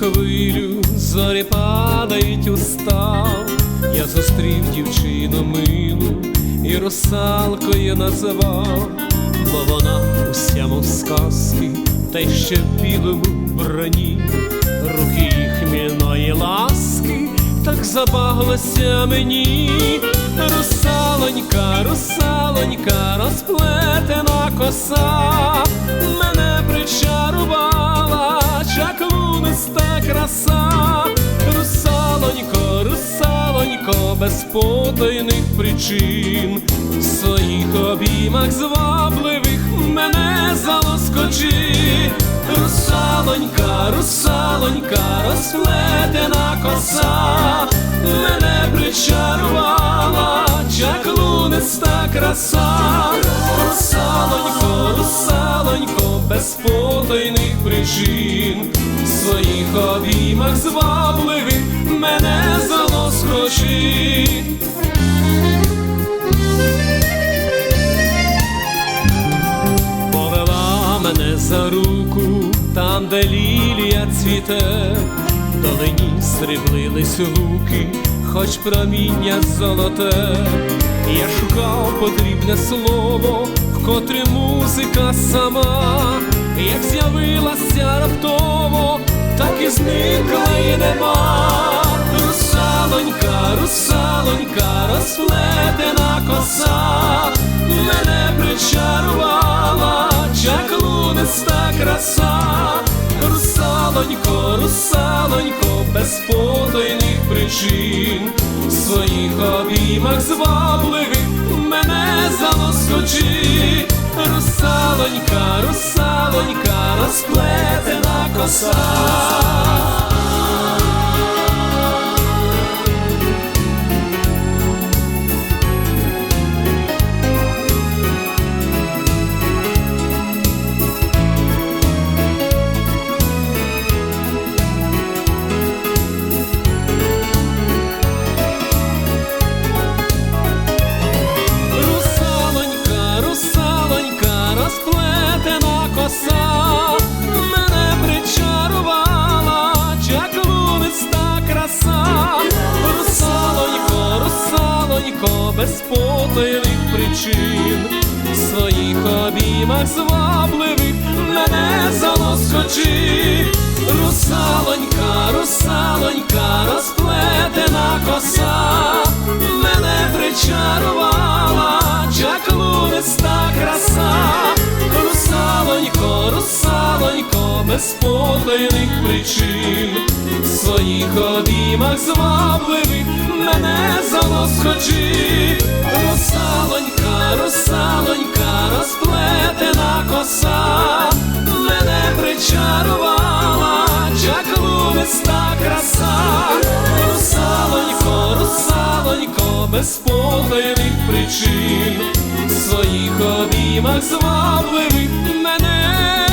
хвилю зорі падають устав, я зустрів дівчину милу і русалкою називав, бо вона уся мов сказки, та й ще в білому броні, руки їх хмільної ласки, так забаглося мені, русалонька, русалонька, розплетена коса, мене причарувала чаклуниста краса, русалонько, русалонько, без потайних причин, в своїх обіймах звабливих мене залоскочи, русалонька, русалонька, розплетена коса, мене причарувала чаклуниста краса, русалонько, русалонько, без потайних причин, своїх обіймах звабливих мене залоскочи. Повела мене за руку, там, де лілія цвіте, долині сріблились луки, хоч проміння золоте. Я шукав потрібне слово, в котрі музика сама, як з'явилася і зникла і нема. Русалонька, русалонька, розплетена коса, мене причарувала чаклуниста краса, русалонько, русалонько, без потайних причин, в своїх обіймах звабливих мене залоскочи, русалонька, русалонька, розплетена коса. Без потайних причин, в своїх обіймах звабливих мене залоскочи, русалонька, без потайних причин, в своїх обіймах звабливих мене залоскочи, русалонька, русалонька, розплетена коса, мене причарувала чаклуниста краса, русалонько, русалонько, без потайних причин, в своїх обіймах звабливих мене